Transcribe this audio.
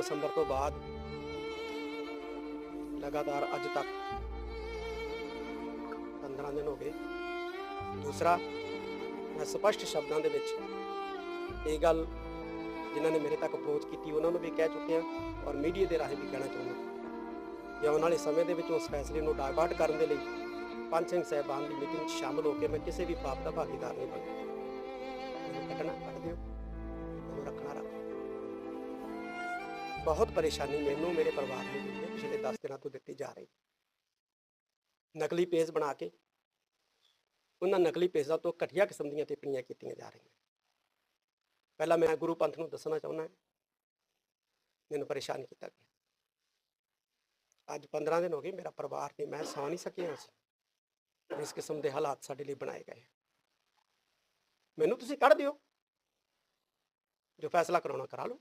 ਦਸੰਬਰ ਤੋਂ ਬਾਅਦ ਲਗਾਤਾਰ ਅੱਜ ਤੱਕ 15 ਦਿਨ ਹੋ ਗਏ। ਦੂਸਰਾ, ਮੈਂ ਸਪਸ਼ਟ ਸ਼ਬਦਾਂ ਦੇ ਵਿੱਚ ਇਹ ਗੱਲ ਜਿਨ੍ਹਾਂ ਨੇ ਮੇਰੇ ਤੱਕ ਅਪਰੋਚ ਕੀਤੀ, ਉਹਨਾਂ ਨੂੰ ਵੀ ਕਹਿ ਚੁੱਕਿਆ ਔਰ ਮੀਡੀਆ ਦੇ ਰਾਹੀਂ ਵੀ ਕਹਿਣਾ ਚਾਹੁੰਦਾ ਕਿ ਆਉਣ ਵਾਲੇ ਸਮੇਂ ਦੇ ਵਿੱਚ ਉਸ ਫੈਸਲੇ ਨੂੰ ਡਾਇਵਰਟ ਕਰਨ ਦੇ ਲਈ ਪੰਜ ਸਿੰਘ ਸਾਹਿਬਾਨ ਦੀ ਮੀਟਿੰਗ 'ਚ ਸ਼ਾਮਲ ਹੋ ਕੇ ਮੈਂ ਕਿਸੇ ਵੀ ਪਾਪ ਦਾ ਭਾਗੀਦਾਰ ਨਹੀਂ ਬਣਦਾ ਬਹੁਤ ਪਰੇਸ਼ਾਨੀ ਮੈਨੂੰ, ਮੇਰੇ ਪਰਿਵਾਰ ਨੂੰ ਪਿਛਲੇ 10 ਦਿਨਾਂ ਤੋਂ ਦਿੱਤੀ ਜਾ ਰਹੀ ਨਕਲੀ ਪੇਜ ਬਣਾ ਕੇ, ਉਹਨਾਂ ਨਕਲੀ ਪੇਜਾਂ ਤੋਂ ਘਟੀਆ ਕਿਸਮ ਦੀਆਂ ਟਿੱਪਣੀਆਂ ਕੀਤੀਆਂ ਜਾ ਰਹੀਆਂ। ਪਹਿਲਾਂ ਮੈਂ ਗੁਰੂ ਪੰਥ ਨੂੰ ਦੱਸਣਾ ਚਾਹੁੰਦਾ ਮੈਨੂੰ ਪਰੇਸ਼ਾਨ ਕੀਤਾ ਗਿਆ। ਅੱਜ 15 ਦਿਨ ਹੋ ਗਏ, ਮੇਰਾ ਪਰਿਵਾਰ ਤੇ ਮੈਂ ਸੌ ਨਹੀਂ ਸਕਿਆ ਸੀ। ਇਸ ਕਿਸਮ ਦੇ ਹਾਲਾਤ ਸਾਡੇ ਲਈ ਬਣਾਏ ਗਏ ਮੈਨੂੰ ਤੁਸੀਂ ਕੱਢ ਦਿਓ। ਜੋ ਫੈਸਲਾ ਕਰਾਉਣਾ ਕਰਾ ਲਓ।